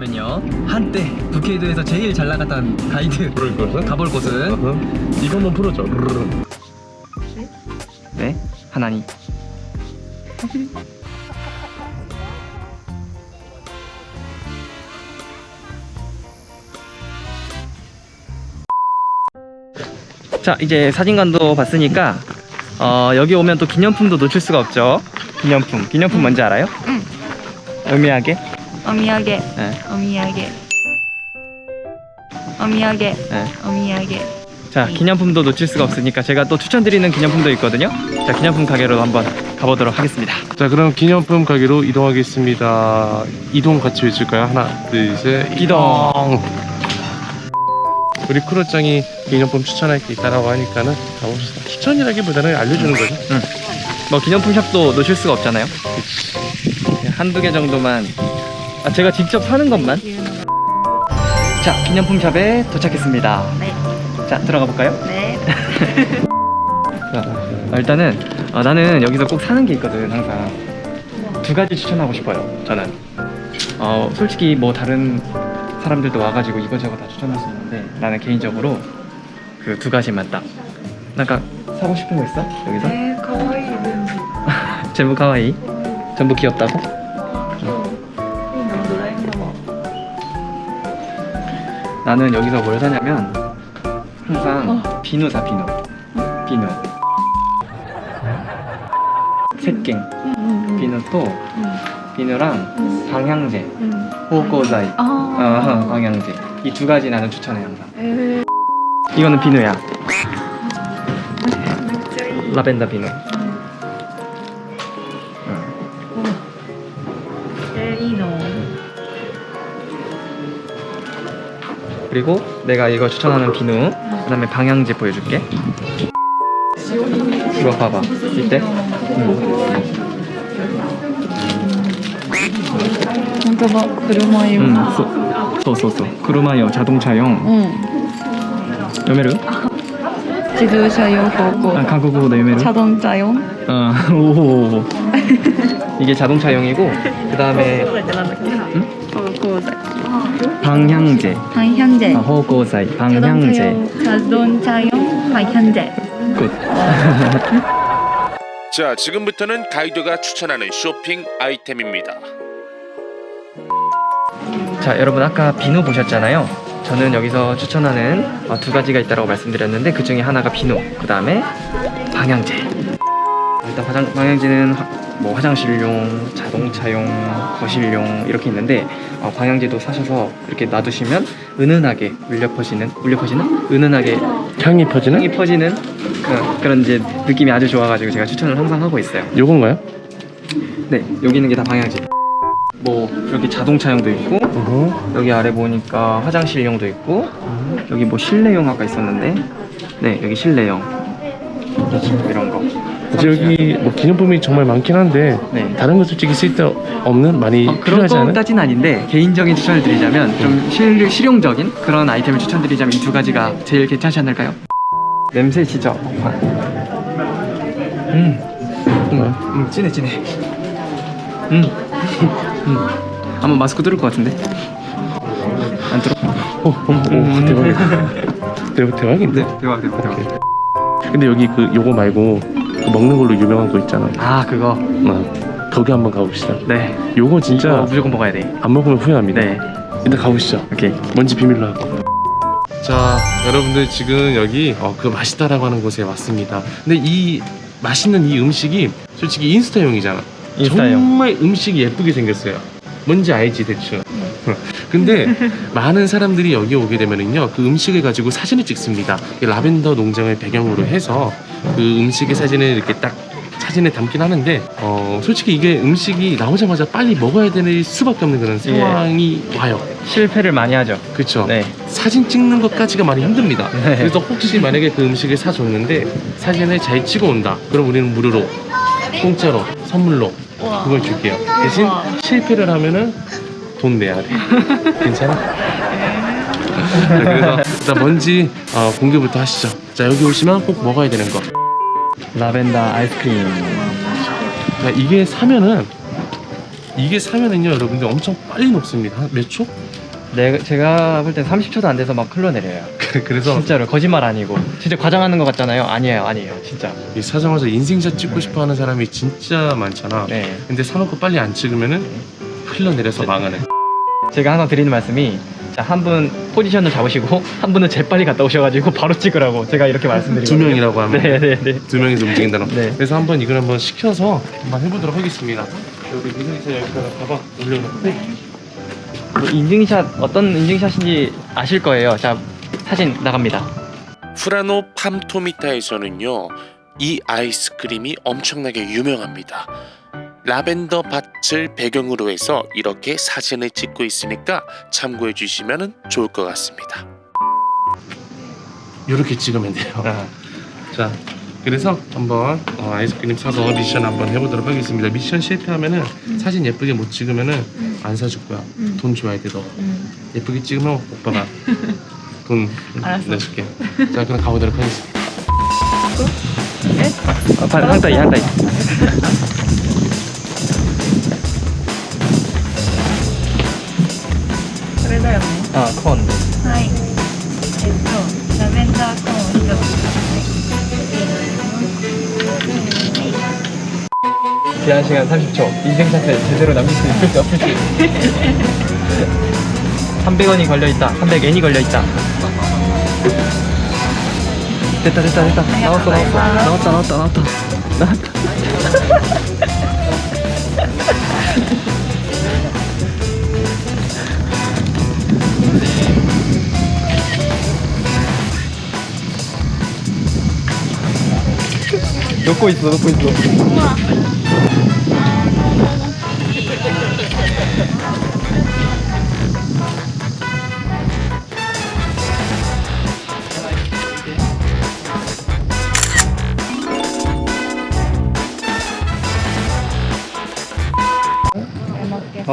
왜냐면요 한때 북해도에서 제일 잘 나갔던 가이드 그럴 것은? 가볼 곳은 어허. 한번 풀어줘. 네 하나니 자 이제 사진관도 봤으니까 어, 여기 오면 또 기념품도 놓칠 수가 없죠 기념품 기념품 뭔지 알아요? 응. 의미하게 어미하게 네. 어미하게 어미하게 네. 어미하게. 자 기념품도 놓칠 수가 없으니까 제가 또 추천드리는 기념품도 있거든요. 자 기념품 가게로 한번 가보도록 하겠습니다. 자 그럼 기념품 가게로 이동하겠습니다. 이동 같이 해줄까요? 하나 둘셋 이동. 우리 크로짱이 기념품 추천할 게 있다라고 하니까는 가봅시다. 추천이라기보다는 알려주는 거죠 뭐 기념품 샵도 놓칠 수가 없잖아요. 한두 개 정도만 아, 제가 직접 사는 것만? 예. 자, 기념품 샵에 도착했습니다. 네. 자, 들어가 볼까요? 네. 자, 일단은 아, 나는 여기서 꼭 사는 게 있거든, 항상. 두 가지 추천하고 싶어요, 저는. 어, 솔직히 뭐 다른 사람들도 와가지고 이거저거 다 추천할 수 있는데 나는 개인적으로 그 두 가지만 딱. 그러니까 사고 싶은 거 있어? 여기서? 네, 가와이. 전부 가와이? 전부 귀엽다고? 나는 여기서 뭘 사냐면 항상 비누 사 비누. 비누. 색갱 비누 또 비누랑 방향제 호고자이. 어, 방향제. 이 두 가지 나는 추천해 항상. 이거는 비누야. 라벤더 비누. 그리고 내가 이거 추천하는 비누 그 다음에 방향제 보여줄게 이거 봐봐 이때 음. 本当だ車用 음, 소, 소, 소, 소. 그루마요 자동차용 うん、 요메르 自動車用方向 아, 한국어도 요메르 車動車用 어, 오. 이게 자동차용이고 그 다음에 ってなんだっけ方向剤 방향제. 아, 호고사이 방향제. 자동차용 방향제. 굿. 자, 지금부터는 가이드가 추천하는 쇼핑 아이템입니다. 자, 여러분 아까 비누 보셨잖아요. 저는 여기서 추천하는 어, 두 가지가 있다고 말씀드렸는데 그 중에 하나가 비누, 그 다음에 방향제. 일단 화장, 방향제는 뭐 화장실용 자동차용 거실용 이렇게 있는데 어, 방향제도 사셔서 이렇게 놔두시면 은은하게 울려 퍼지는 울려 퍼지는 은은하게 향이 퍼지는? 향이 퍼지는 그, 그런 이제 느낌이 아주 좋아가지고 제가 추천을 항상 하고 있어요 요건가요? 네 여기 있는 게 다 방향제 뭐 여기 자동차용도 있고 어허. 여기 아래 보니까 화장실용도 있고 여기 뭐 실내용 아까 있었는데 네 여기 실내용 이런 거 여기 뭐 기념품이 정말 많긴 한데 네. 다른 거 솔직히 쓸데 없는 많이 어, 그런 필요하지 않은? 것까지는 아닌데 개인적인 추천을 드리자면 좀 실, 실용적인 그런 아이템을 추천드리자면 이 두 가지가 제일 괜찮지 않을까요? 냄새 진짜 음, 정말. 음 진해 진해 음, 음. 아마 마스크 뚫을 것 같은데 안 뚫어? 오, 오, 오 음. 대박이다. 대박 대박인데. 네 대박 대박 대박 근데 여기 그 요거 말고 그 먹는 걸로 유명한 거 있잖아. 아 그거 어, 거기 한번 가봅시다. 네 요거 진짜 이거 무조건 먹어야 돼 안 먹으면 후회합니다. 네. 일단 가보시죠. 오케이 뭔지 비밀로 하고. 자, 여러분들 지금 여기 어, 그 맛있다라고 하는 곳에 왔습니다. 근데 이 맛있는 이 음식이 솔직히 인스타용이잖아. 인스타용. 정말 음식이 예쁘게 생겼어요. 뭔지 알지 대충. 근데 많은 사람들이 여기 오게 되면은요 그 음식을 가지고 사진을 찍습니다. 이 라벤더 농장을 배경으로 해서 그 음식의 사진을 이렇게 딱 사진에 담긴 하는데 어 솔직히 이게 음식이 나오자마자 빨리 먹어야 될 수밖에 없는 그런 상황이 와요. 실패를 많이 하죠 그렇죠. 네 사진 찍는 것까지가 많이 힘듭니다. 네. 그래서 혹시 만약에 그 음식을 사줬는데 사진을 잘 찍어 온다. 그럼 우리는 무료로 공짜로 선물로 그걸 줄게요. 대신 실패를 하면은 돈 내야 돼. 괜찮아? 자, 그래서 일단 뭔지 어, 공개부터 하시죠. 자 여기 오시면 꼭 먹어야 되는 거. 라벤더 아이스크림 자, 이게 사면은 이게 사면은요 여러분들 엄청 빨리 녹습니다. 한 몇 초? 네, 제가 볼 땐 30초도 안 돼서 막 흘러내려요. 그래서 진짜로 거짓말 아니고 진짜 과장하는 것 같잖아요. 아니에요, 아니에요, 진짜. 이 사정에서 인생샷 찍고 싶어 하는 사람이 진짜 많잖아. 네, 근데 사놓고 빨리 안 찍으면은 흘러내려서 망하는. 제가 항상 드리는 말씀이 자, 한분 포지션을 잡으시고 한 분은 재빨리 갔다 오셔가지고 바로 찍으라고 제가 이렇게 두 말씀드리거든요. 명이라고 하면 네, 네, 네. 두 명이서 움직인다는. 네. 그래서 한번 이걸 한번 시켜서 한번 해보도록 하겠습니다. 여기 미선이사 여기다가 봐봐 올려놓고. 뭐 인증샷 어떤 인증샷인지 아실 거예요. 자, 사진 나갑니다. 프라노 팜토미타에서는요 이 아이스크림이 엄청나게 유명합니다. 라벤더 밭을 배경으로 해서 이렇게 사진을 찍고 있으니까 참고해 주시면 좋을 것 같습니다. 이렇게 찍으면 돼요. 아, 자, 그래서 한번 어, 아이스크림 사서 미션 한번 해보도록 하겠습니다. 미션 실패하면은 사진 예쁘게 못 찍으면은 안 사줄 거야. 음. 돈 줘야 돼 너. 음. 예쁘게 찍으면 오빠가 돈 알았어. 내줄게. 자, 그럼 가보도록 하겠습니다. 아, 반- 한따이, 한따이. 1시간 30초. 인생 차트 제대로 남길 수 있을지 없을지. 300원이 걸려있다. 300엔이 걸려있다. 됐다 됐다 됐다. 아, 나왔어 나왔어 나왔다 나왔다 나왔다 나왔다. 놓고 있어 놓고 있어.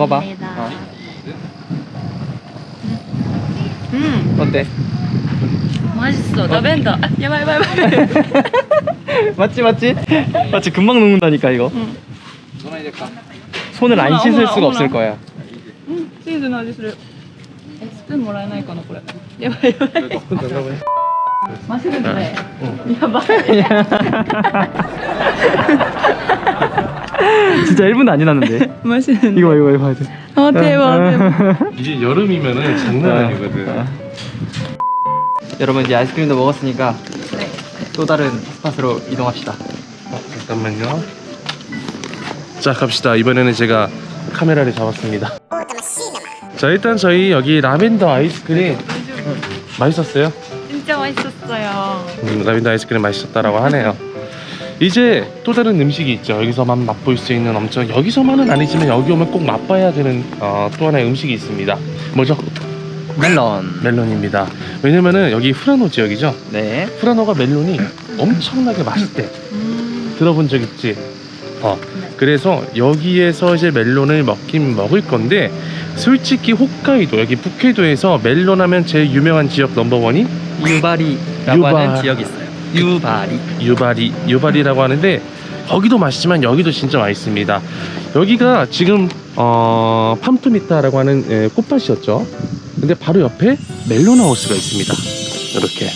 먹어봐. 어. 음 어때? 맛있어 라벤더 아, 야바 야바 야바 맞지 맞지? 맞지 금방 녹는다니까 이거 응. 손을 안 어머나, 씻을 어머나, 수가 없을 어머나. 거야 チーズの味するえスプーンもらえないかなこれやばいやばいマシュルムねやばい 진짜 1분도 안 지났는데. 맛있는데. 이거 이거 이거 봐야 돼. 어, 아 대박 대박. 이제 여름이면은 장난 아. 아니거든. 아. 여러분 이제 아이스크림도 먹었으니까 네. 또 다른 스팟으로 이동합시다. 어, 잠깐만요. 자 갑시다. 이번에는 제가 카메라를 잡았습니다. 자 일단 저희 여기 라벤더 아이스크림 맛있었어요? 진짜 맛있었어요. 음, 라벤더 아이스크림 맛있었다라고 하네요. 이제 또 다른 음식이 있죠. 여기서만 맛볼 수 있는 엄청 여기서만은 아니지만 여기 오면 꼭 맛봐야 되는 어, 또 하나의 음식이 있습니다. 뭐죠? 멜론 멜론입니다. 왜냐면은 여기 후라노 지역이죠. 네 후라노가 멜론이 엄청나게 맛있대. 음 들어본 적 있지? 어. 그래서 여기에서 이제 멜론을 먹긴 먹을 건데 솔직히 홋카이도 여기 북해도에서 멜론 하면 제일 유명한 지역 넘버원이 유바리라고 유바. 하는 지역이 있어요 유바리 유바리 유바리라고 하는데 거기도 맛있지만 여기도 진짜 맛있습니다. 여기가 지금 어, 팜투미타라고 하는 예, 꽃밭이었죠? 근데 바로 옆에 멜로나우스가 있습니다. 이렇게.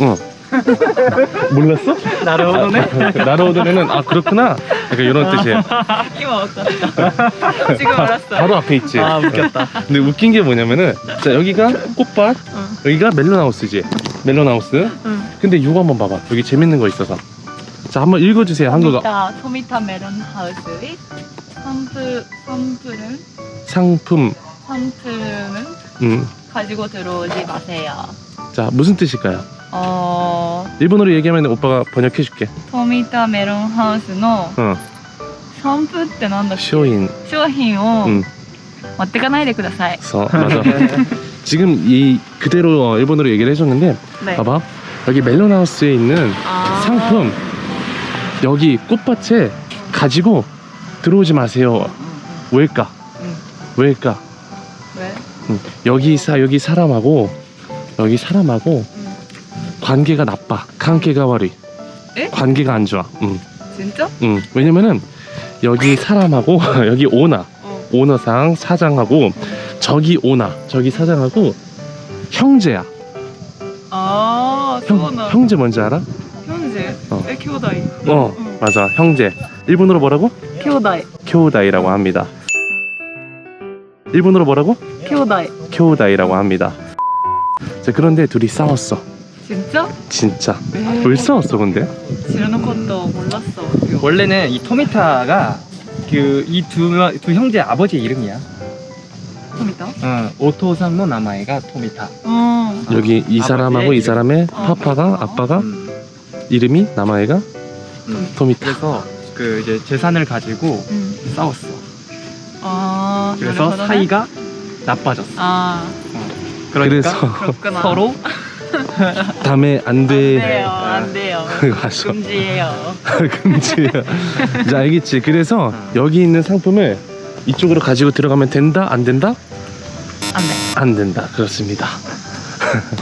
응. 몰랐어? 나로오도네? 나로오도네는 아, 아 그렇구나. 약간 이런 아. 뜻이에요. 지금 알았어. 바로 앞에 있지? 아 웃겼다. 근데 웃긴 게 뭐냐면은 자 여기가 꽃밭 여기가 멜로나우스지. 멜론하우스. 응 근데 이거 한번 봐봐. 여기 재밌는 거 있어서. 자 한번 읽어주세요 한국어. 토미타 토미타 메론 하우스 윗 샘플 샘플은 상품. 샘플은 음. 가지고 들어오지 마세요. 자 무슨 뜻일까요? 어 일본어로 얘기하면 오빠가 번역해줄게. トミタメロンハウスの 어. サンプってなんだっけ 쇼인. 商品を 음. 持ってかないでください。 서 맞아. 지금 이 그대로 어, 일본어로 얘기를 해줬는데 네. 봐봐 여기 멜론하우스에 있는 아. 상품 여기 꽃밭에 가지고 들어오지 마세요. 왜일까? 응. 왜일까? 왜? 응. 여기 사 여기 사람하고 여기 사람하고 응. 관계가 나빠. 관계가. 에? 관계가 안 좋아. 응. 진짜? 응. 왜냐면은 여기 사람하고 여기 오너 어. 오너상 사장하고 저기 오나 저기 사장하고 형제야 아, 형, 형제 뭔지 알아? 현재. 에 키오다이. 어, 네, 어 응. 맞아 형제 일본어로 뭐라고? 키오다이. 교다이라고 합니다 일본어로 뭐라고? 키오다이. 교다이라고 합니다 자 그런데 둘이 싸웠어 진짜? 진짜 왜? 왜 싸웠어 근데? 지르는 것도 몰랐어. 원래는 이 토미타가 그 이 두 두 형제 아버지 이름이야. 토미타? 어, 오토산 노 나마에가 토미타. 어. 여기 이 아, 사람하고 네. 이 사람의 어. 파파가 아빠가 음, 이름이 남아애가 음. 토미타. 그래서 그 이제 재산을 가지고 음. 싸웠어. 아. 그래서 사이가 나빠졌어. 아. 어. 그러니까 그래서 그렇구나. 서로 담에 안 돼. 안 돼요. 네. 안 돼요. 그거 아셔. 금지예요. 금지야. 이제 알겠지. 그래서 어. 여기 있는 상품을 이쪽으로 가지고 들어가면 된다? 안 된다? 안 돼 안 된다. 그렇습니다.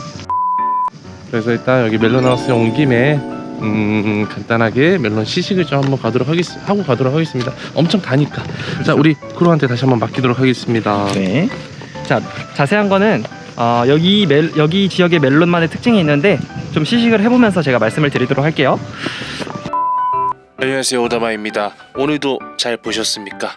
그래서 일단 여기 멜론하우스에 온 김에 음, 간단하게 멜론 시식을 좀 한번 가도록 하겠, 하고 가도록 하겠습니다. 엄청 다니까. 자, 우리 크루한테 다시 한번 맡기도록 하겠습니다. 네. 자 자세한 거는 어, 여기 멜, 여기 지역의 멜론만의 특징이 있는데 좀 시식을 해보면서 제가 말씀을 드리도록 할게요. 안녕하세요 오다마입니다. 오늘도 잘 보셨습니까?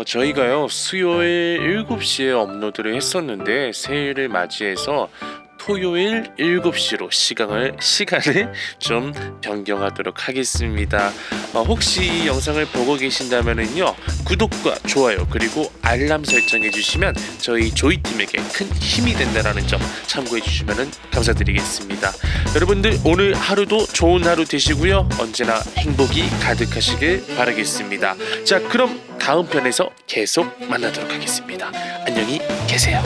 어 저희가요 수요일 7시에 업로드를 했었는데 새해를 맞이해서 토요일 7시로 시간을 시간을 좀 변경하도록 하겠습니다. 어, 혹시 이 영상을 보고 계신다면은요 구독과 좋아요 그리고 알람 설정해 주시면 저희 조이 팀에게 큰 힘이 된다라는 점 참고해 주시면 감사드리겠습니다. 여러분들 오늘 하루도 좋은 하루 되시고요 언제나 행복이 가득하시길 바라겠습니다. 자 그럼 다음 편에서 계속 만나도록 하겠습니다. 안녕히 계세요.